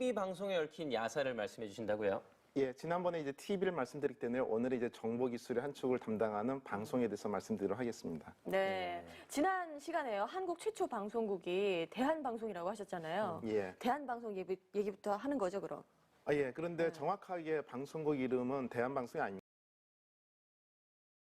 TV 방송에 얽힌 야사를 말씀해 주신다고요? 예, 지난번에 이제 TV를 말씀드렸기 때문에 오늘은 이제 정보 기술의 한 축을 담당하는 방송에 대해서 말씀드리도록 하겠습니다. 네. 네. 지난 시간에요. 한국 최초 방송국이 대한방송이라고 하셨잖아요. 음, 예. 대한방송 얘기, 얘기부터 하는 거죠, 그럼? 아, 예, 그런데 네. 정확하게 방송국 이름은 대한방송이 아닙니다.